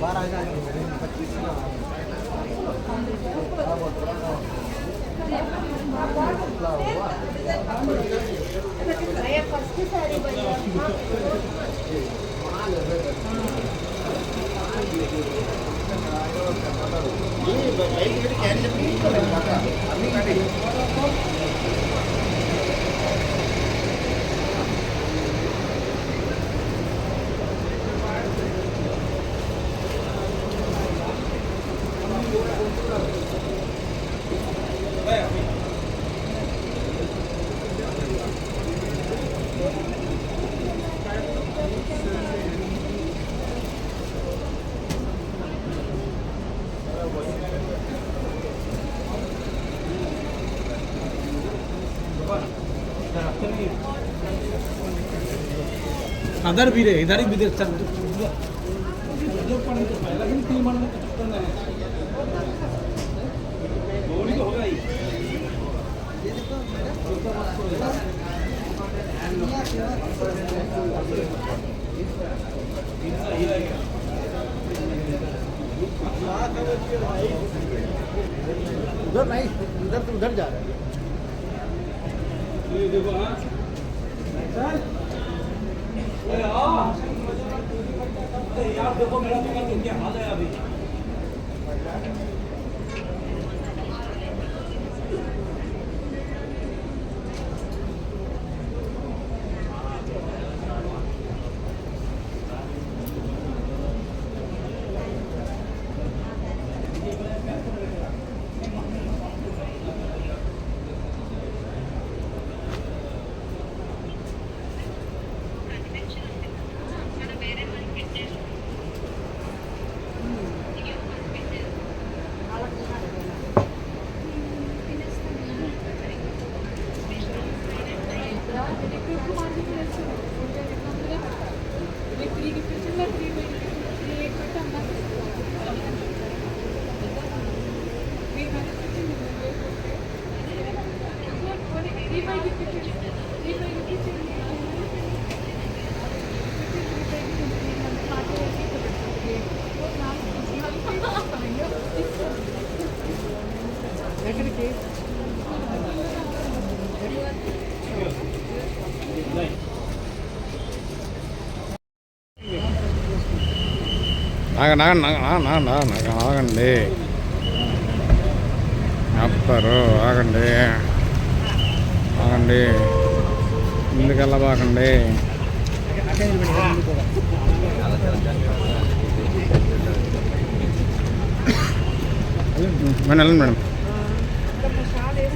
बारह हज़ार पच्चीस फ़र्स्ट सारी बनी अदर भी रहे इधर ही भी देख सकते उधर नहीं उधर तो उधर जा रहे है। ये देखो हाँ। सर ओए आ यार, देखो मेरा तो क्या हाल है अभी? Thank you. ఎక్కడికి? ఆగండి అప్పారు ఆగండి ఆగండి ఆగండి ఆగండి. ఆపుతారు ఆగండి. ఆగండి. మేడం వెళ్ళండి మేడం.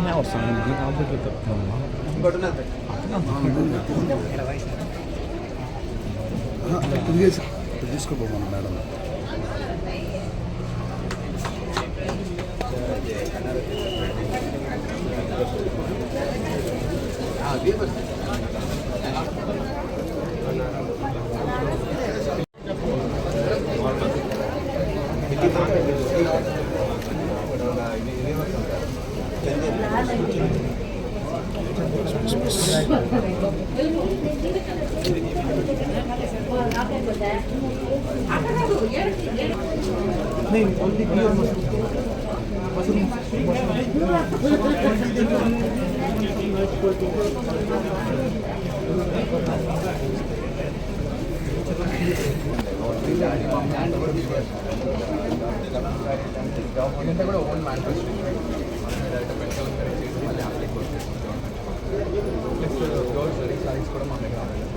రండి. ఇంకోటి ఉన్నది తీసుకోపోమన్నా మేడం नहीं ओनली घी और मशरूम मशरूम ఇదంతా కూడా ఓన్ మ్యానుఫ్యాక్చరింగ్ మళ్ళీ అప్లై ప్లస్ డోర్స్ సారీస్ కూడా మన దగ్గర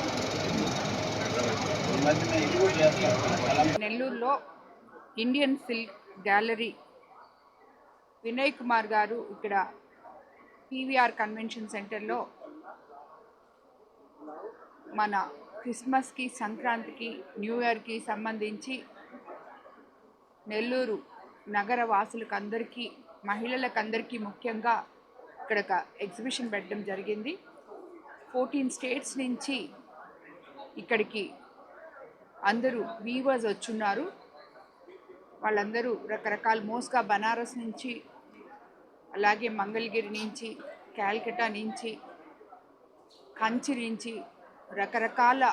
నెల్లూరులో Indian silk gallery Vinay Kumar garu ఇక్కడ పీవీఆర్ కన్వెన్షన్ సెంటర్లో మన క్రిస్మస్కి సంక్రాంతికి న్యూ ఇయర్కి సంబంధించి నెల్లూరు నగర వాసులకు అందరికీ మహిళలకందరికీ ముఖ్యంగా ఇక్కడ ఒక ఎగ్జిబిషన్ పెట్టడం జరిగింది. ఫోర్టీన్ స్టేట్స్ నుంచి ఇక్కడికి అందరూ వీవర్స్ వచ్చున్నారు. వాళ్ళందరూ రకరకాల మోస్గా బనారస్ నుంచి అలాగే మంగళగిరి నుంచి క్యాల్కటా నుంచి కంచి నుంచి రకరకాల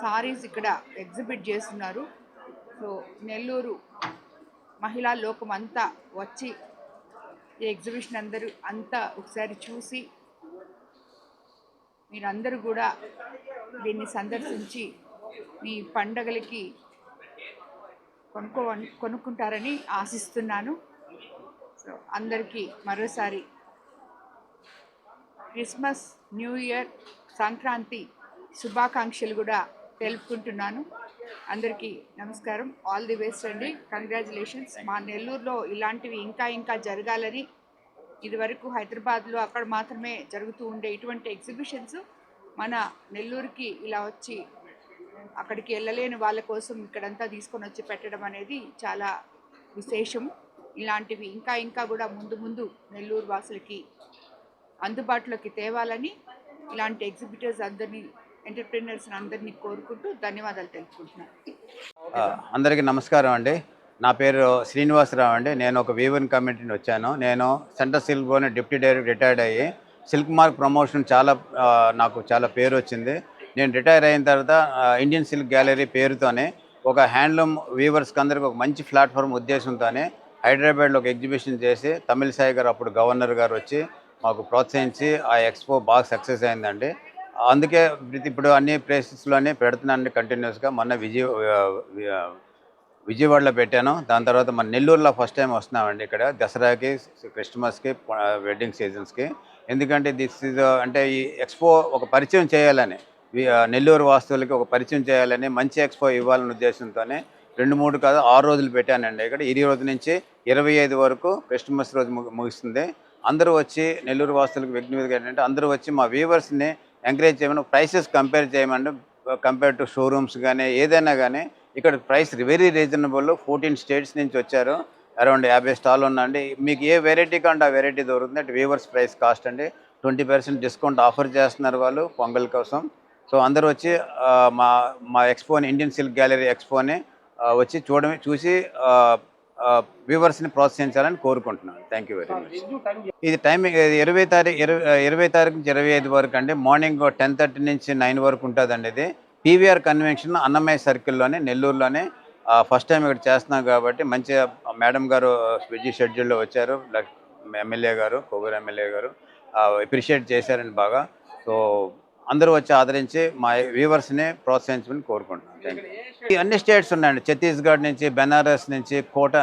సారీస్ ఇక్కడ ఎగ్జిబిట్ చేస్తున్నారు. సో నెల్లూరు మహిళా లోకం అంతా వచ్చి ఈ ఎగ్జిబిషన్ అందరూ అంతా ఒకసారి చూసి మీరందరూ కూడా దీన్ని సందర్శించి మీ పండగలకి కొనుక్కో కొనుక్కుంటారని ఆశిస్తున్నాను. సో అందరికీ మరోసారి క్రిస్మస్ న్యూ ఇయర్ సంక్రాంతి శుభాకాంక్షలు కూడా తెలుపుకుంటున్నాను. అందరికీ నమస్కారం. ఆల్ ది బెస్ట్ అండి. కంగ్రాచులేషన్స్. మా నెల్లూరులో ఇలాంటివి ఇంకా ఇంకా జరగాలని ఇదివరకు హైదరాబాద్లో అక్కడ మాత్రమే జరుగుతూ ఉండే ఇటువంటి ఎగ్జిబిషన్స్ మన నెల్లూరుకి ఇలా వచ్చి అక్కడికి వెళ్ళలేని వాళ్ళ కోసం ఇక్కడంతా తీసుకొని వచ్చి పెట్టడం అనేది చాలా విశేషం. ఇలాంటివి ఇంకా ఇంకా కూడా ముందు ముందు నెల్లూరు వాసులకి అందుబాటులోకి తేవాలని ఇలాంటి ఎగ్జిబిటర్స్ అందరినీ ఎంటర్ప్రీనర్స్ అందరినీ కోరుకుంటూ ధన్యవాదాలు తెలుపుకుంటున్నాను. అందరికీ నమస్కారం అండి. నా పేరు శ్రీనివాసరావు అండి. నేను ఒక వీవన్ కమిటీని వచ్చాను. నేను center board deputy director retired అయ్యి సిల్క్ మార్క్ ప్రమోషన్ చాలా నాకు చాలా పేరు వచ్చింది. నేను రిటైర్ అయిన తర్వాత ఇండియన్ సిల్క్ గ్యాలరీ పేరుతోనే ఒక హ్యాండ్లూమ్ వీవర్స్కి అందరికి ఒక మంచి ప్లాట్ఫామ్ ఉద్దేశంతోనే హైదరాబాద్లో ఒక ఎగ్జిబిషన్ చేసి తమిళ సాయి గారు అప్పుడు గవర్నర్ గారు వచ్చి మాకు ప్రోత్సహించి ఆ ఎక్స్పో బాగా సక్సెస్ అయిందండి. అందుకే ప్రతి- ఇప్పుడు అన్ని ప్లేసెస్లోనే పెడుతున్నాను కంటిన్యూస్గా. మొన్న విజయ విజయవాడలో పెట్టాను. దాని తర్వాత మన నెల్లూరులో ఫస్ట్ టైం వస్తున్నామండి ఇక్కడ. దసరాకి క్రిస్మస్కి వెడ్డింగ్ సీజన్స్కి. ఎందుకంటే దిస్ ఇస్ అంటే ఈ ఎక్స్పో ఒక పరిచయం చేయాలని నెల్లూరు వాస్తువులకి ఒక పరిచయం చేయాలని మంచి ఎక్స్పో ఇవ్వాలనే ఉద్దేశంతోనే రెండు మూడు కాదు ఆరు రోజులు పెట్టానండి. ఇక్కడ ఇరవై రోజు నుంచి ఇరవై ఐదు వరకు క్రిస్టమస్ రోజు ముగిస్తుంది. అందరూ వచ్చి నెల్లూరు వాస్తులకు విజ్ఞప్తి ఏంటంటే అందరూ వచ్చి మా వ్యూవర్స్ని ఎంకరేజ్ చేయమని ప్రైసెస్ కంపేర్ చేయమని కంపేర్ టు షోరూమ్స్ కానీ ఏదైనా కానీ ఇక్కడ price very reasonable. Fourteen states నుంచి వచ్చారు. అరౌండ్ యాభై స్టాల్ ఉందండి. మీకు ఏ వెరైటీ కంటే ఆ వెరైటీ దొరుకుతుంది అంటే వీవర్స్ ప్రైస్ కాస్ట్ అండి. ట్వంటీ పర్సెంట్ డిస్కౌంట్ ఆఫర్ చేస్తున్నారు వాళ్ళు పొంగల్ కోసం. సో అందరూ వచ్చి మా మా ఎక్స్పోని ఇండియన్ సిల్క్ గ్యాలరీ ఎక్స్పోని వచ్చి చూడమే చూసి వ్యూవర్స్ని ప్రోత్సహించాలని కోరుకుంటున్నాను. థ్యాంక్ యూ వెరీ మచ్ ఇది టైమింగ్ ఇరవై తారీఖు ఇరవై ఇరవై తారీఖు నుంచి ఇరవై ఐదు వరకు అండి. మార్నింగ్ టెన్ థర్టీ నుంచి నైన్ వరకు ఉంటుందండి ఇది. పీవీఆర్ కన్వెన్షన్ అన్నమయ్య సర్కిల్లోనే నెల్లూరులోనే. ఫస్ట్ టైం ఇక్కడ చేస్తున్నాం కాబట్టి మంచిగా మేడం గారు బిజీ షెడ్యూల్లో వచ్చారు. ఎమ్మెల్యే గారు కొవ్వూరు ఎమ్మెల్యే గారు అప్రిషియేట్ చేశారండి బాగా. సో అందరూ వచ్చి ఆదరించి మా వ్యూవర్స్ని ప్రోత్సహించమని కోరుకుంటున్నాను. అన్ని స్టేట్స్ ఉన్నాయండి. ఛత్తీస్గఢ్ నుంచి బెనారస్ నుంచి కోట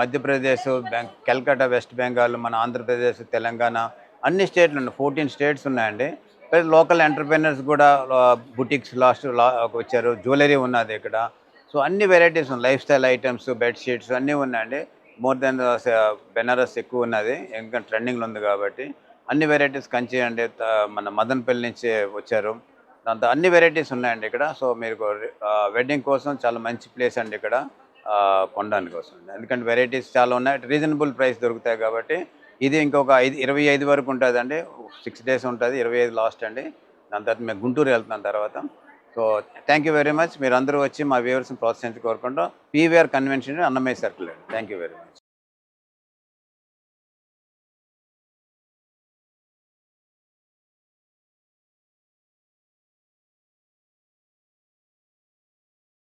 మధ్యప్రదేశ్ బెంగ్ వెస్ట్ బెంగాల్ మన ఆంధ్రప్రదేశ్ తెలంగాణ అన్ని స్టేట్లు ఉన్నాయి. ఫోర్టీన్ స్టేట్స్ ఉన్నాయండి. లోకల్ ఎంటర్ప్రీనర్స్ కూడా బుటిక్స్ లాస్ట్ లా వచ్చారు. జ్యువెలరీ ఉన్నది ఇక్కడ. సో అన్ని వెరైటీస్ ఉన్నాయి. లైఫ్ స్టైల్ ఐటమ్స్ బెడ్షీట్స్ అన్నీ ఉన్నాయండి. మోర్ దెన్ బెనారస్ ఎక్కువ ఉన్నది. ఇంకా ట్రెండింగ్లో ఉంది కాబట్టి. అన్ని వెరైటీస్ కంచి అండి మన మదన్పల్లి నుంచి వచ్చారు. దాంతో అన్ని వెరైటీస్ ఉన్నాయండి ఇక్కడ. సో మీరు వెడ్డింగ్ కోసం చాలా మంచి ప్లేస్ అండి ఇక్కడ కొనడానికి కోసం ఎందుకంటే వెరైటీస్ చాలా ఉన్నాయి. రీజనబుల్ ప్రైస్ దొరుకుతాయి కాబట్టి ఇది ఇంకొక ఐదు ఇరవై ఐదు వరకు ఉంటుందండి. సిక్స్ డేస్ ఉంటుంది ఇరవై ఐదు లాస్ట్ అండి. దాని తర్వాత మేము గుంటూరు వెళ్తున్నాం తర్వాత. So thank you very much మీరు అందరూ వచ్చి మా వ్యూవర్స్ని ప్రోత్సహించి కోరుకుంటాం పీవీఆర్ కన్వెన్షన్ అన్నమయ్య సర్కిల్ అండి. Thank you very much